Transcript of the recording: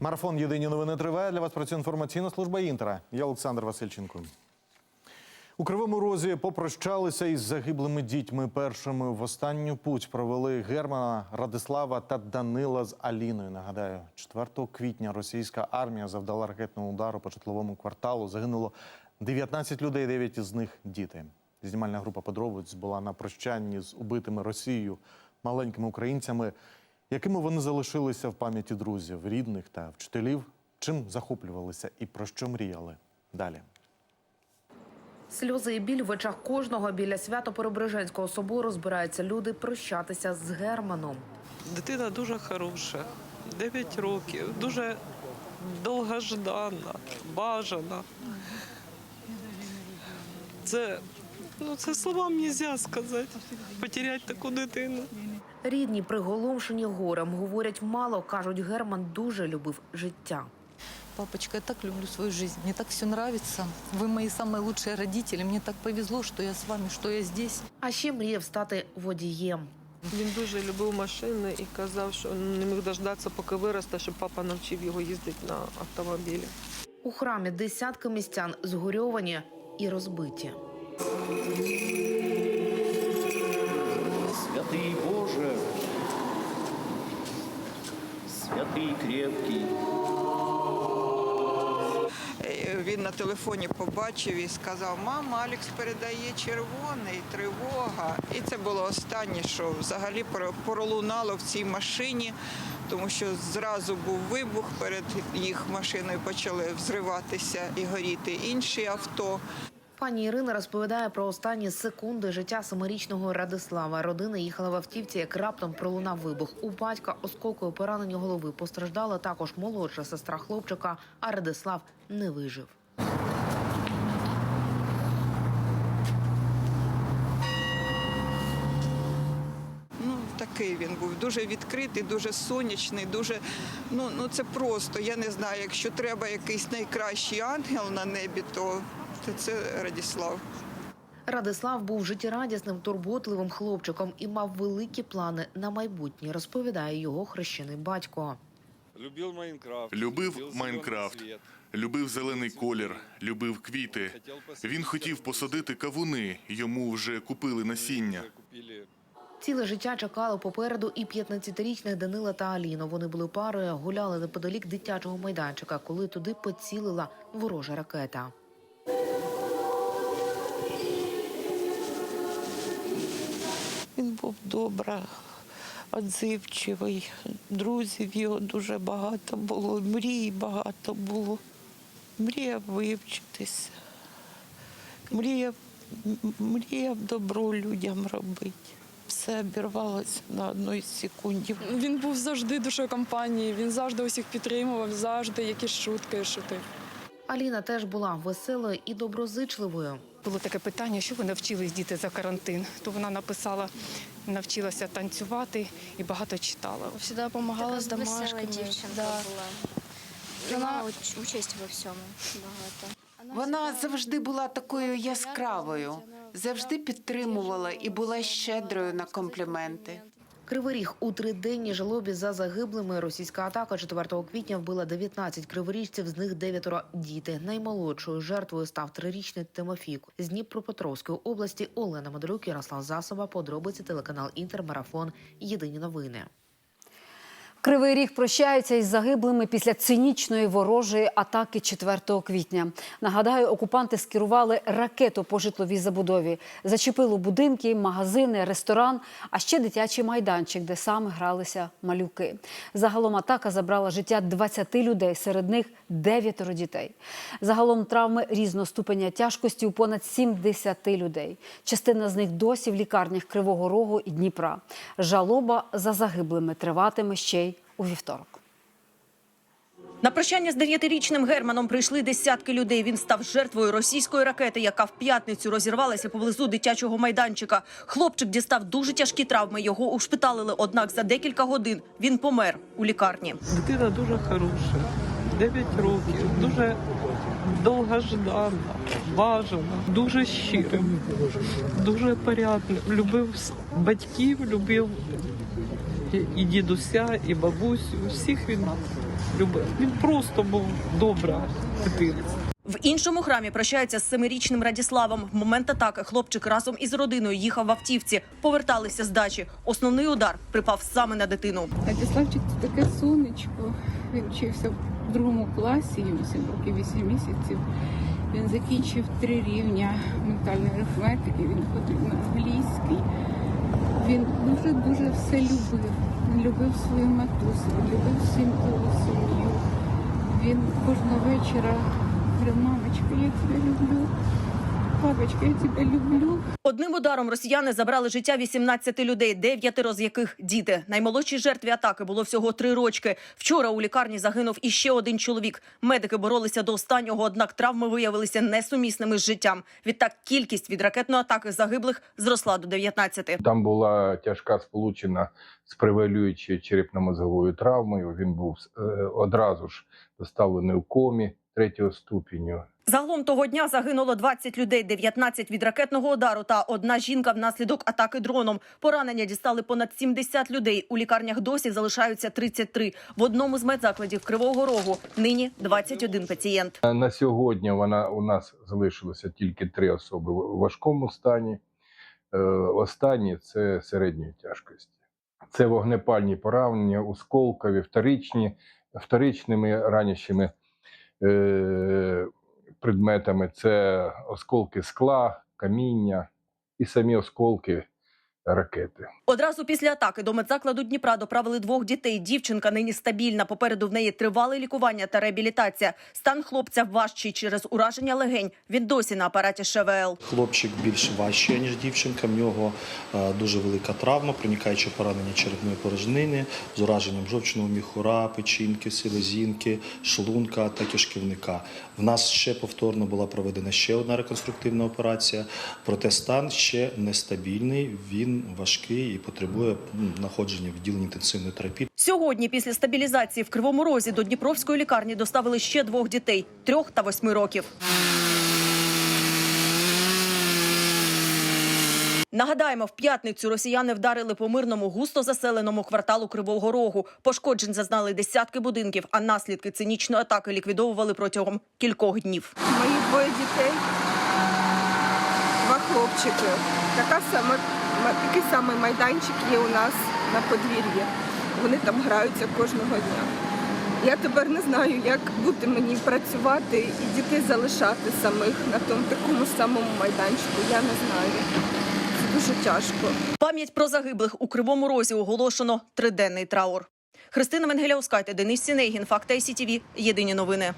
Марафон Єдині новини триває. Для вас працює інформаційна служба Інтера. Я Олександр Васильченко. У Кривому Розі попрощалися із загиблими дітьми. Першими в останню путь провели Германа Радислава та Данила з Аліною. Нагадаю, 4 квітня російська армія завдала ракетного удару по житловому кварталу. Загинуло 19 людей, 9 із них діти. Знімальна група подробиць була на прощанні з убитими Росією маленькими українцями, якими вони залишилися в пам'яті друзів, рідних та вчителів. Чим захоплювалися і про що мріяли далі. Сльози і біль в очах кожного біля Свято-Преображенського собору збираються люди прощатися з Германом. Дитина дуже хороша, 9 років, дуже довгождана, бажана. Це, ну, це словам нельзя сказати. Потеряти таку дитину. Рідні, приголомшені горем, говорять мало, кажуть, Герман дуже любив життя. Папочка, я так люблю свою жизнь, мне так все нравится. Вы мои самые лучшие родители. Мне так повезло, что я с вами, что я здесь. А ще мріяв стати водієм. Він дуже любив машини і казав, що не міг дождатися, поки виросте, щоб папа навчив його їздити на автомобілі. У храмі десятки містян згорьовані і розбиті. Святий Крепкий. Е, Він на телефоні побачив і сказав: Мама, Алекс передає червоний, тривога. І це було останнє, що взагалі пролунало в цій машині, тому що зразу був вибух перед їх машиною, почали взриватися і горіти інші авто. Пані Ірина розповідає про останні секунди життя семирічного Радислава. Родина їхала в автівці, як раптом пролунав вибух. У батька осколкою поранення голови постраждала також молодша сестра хлопчика, а Радислав не вижив. Ну, такий він був дуже відкритий, дуже сонячний, дуже ну, ну це просто. Я не знаю, якщо треба якийсь найкращий ангел на небі, то, то це Радіслав. Радислав був життєрадісним, турботливим хлопчиком і мав великі плани на майбутнє, розповідає його хрещений батько. Любив Майнкрафт. Любив Майнкрафт, любив зелений колір, любив квіти. Він хотів посадити кавуни. Йому вже купили насіння. Ціле життя чекало попереду і 15-річних Данила та Аліну. Вони були парою, гуляли неподалік дитячого майданчика, коли туди поцілила ворожа ракета. Був добра, відзивчивий. Друзів його дуже багато було, мрій багато було. Мріяв вивчитися, мріяв, мріяв добро людям робити. Все обірвалося на одній секунді. Він був завжди душою компанії, він завжди усіх підтримував, завжди якісь шутки шутив. Аліна теж була веселою і доброзичливою. Було таке питання, що ви навчились діти за карантин. То вона написала, навчилася танцювати і багато читала. Всегда допомагала з Така весела домашками. дівчинка Да. була. Уч- участь во всьому багато. Вона завжди була такою яскравою, завжди підтримувала і була щедрою на компліменти. Кривий Ріг у триденній жалобі за загиблими. Російська атака 4 квітня вбила 19 криворіжців, з них дев'ятеро діти. Наймолодшою жертвою став трирічний Тимофійко. З Дніпропетровської області Олена Мадрук, Ярослав Засоба. Подробиці телеканал Інтермарафон. Єдині новини. Кривий ріг прощається із загиблими після цинічної ворожої атаки 4 квітня. Нагадаю, окупанти скерували ракету по житловій забудові, зачепило будинки, магазини, ресторан, а ще дитячий майданчик, де саме гралися малюки. Загалом атака забрала життя 20 людей, серед них дев'ятеро дітей. Загалом травми різного ступеня тяжкості у понад 70 людей. Частина з них досі в лікарнях Кривого Рогу і Дніпра. Жалоба за загиблими триватиме ще й у вівторок. На прощання з дев'ятирічним Германом прийшли десятки людей. Він став жертвою російської ракети, яка в п'ятницю розірвалася поблизу дитячого майданчика. Хлопчик дістав дуже тяжкі травми. Його ушпиталили. Однак за декілька годин він помер у лікарні. Дитина дуже хороша, 9 років, дуже довгождана, бажана, дуже щира, дуже порядна. Любив батьків, любив і- і дідуся, і бабусю. Всіх він любив. Він просто був добра дитина. В іншому храмі прощаються з семирічним Радіславом. В момент атаки хлопчик разом із родиною їхав в автівці, поверталися з дачі. Основний удар припав саме на дитину. Радіславчик це таке сонечко. Він вчився в другому класі, йому 7 років 8 місяців. Він закінчив три рівня ментальної арифметики, він ходив на англійський. Він дуже-дуже все любив. Він любив свою матусю, любив сім'ю, сім'ю. Він кожного вечора говорив, мамочка, я тебе люблю. Папочка, я тебе люблю. Одним ударом росіяни забрали життя 18 людей, дев'ятеро з яких діти. Наймолодшій жертві атаки було всього три рочки. Вчора у лікарні загинув іще один чоловік. Медики боролися до останнього, однак травми виявилися несумісними з життям. Відтак кількість від ракетної атаки загиблих зросла до 19. Там була тяжка сполучена з превалюючою черепно-мозговою травмою. Він був е, одразу ж доставлений у комі третього ступеню. Загалом того дня загинуло 20 людей, 19 від ракетного удару та одна жінка внаслідок атаки дроном. Поранення дістали понад 70 людей. У лікарнях досі залишаються 33. В одному з медзакладів Кривого Рогу нині 21 пацієнт. На сьогодні вона у нас залишилося тільки три особи в важкому стані. Е, Останні це середньої тяжкості. Це вогнепальні поранення, осколкові, вторичні, вторичними ранящими е, предметами. Це осколки скла, каміння і самі осколки ракети. Одразу після атаки до медзакладу Дніпра доправили двох дітей. Дівчинка нині стабільна. Попереду в неї тривале лікування та реабілітація. Стан хлопця важчий через ураження легень. Він досі на апараті ШВЛ. Хлопчик більш важчий, ніж дівчинка. В нього е, дуже велика травма, проникаюче поранення черепної порожнини з ураженням жовчного міхура, печінки, селезінки, шлунка та кишківника. В нас ще повторно була проведена ще одна реконструктивна операція, проте стан ще нестабільний. Він важкий і потребує знаходження в відділенні інтенсивної терапії. Сьогодні, після стабілізації в Кривому Розі, до Дніпровської лікарні доставили ще двох дітей трьох та восьми років. Нагадаємо, в п'ятницю росіяни вдарили по мирному густо заселеному кварталу Кривого Рогу. Пошкоджень зазнали десятки будинків, а наслідки цинічної атаки ліквідовували протягом кількох днів. Мої двоє дітей, два хлопчики. Така сама, такий самий майданчик є у нас на подвір'ї. Вони там граються кожного дня. Я тепер не знаю, як бути мені працювати і дітей залишати самих на тому такому самому майданчику. Я не знаю. Це дуже тяжко. Пам'ять про загиблих у Кривому Розі оголошено триденний траур. Христина Менгеляускайте, Денис Сінейгін, Факт ICTV. Єдині новини.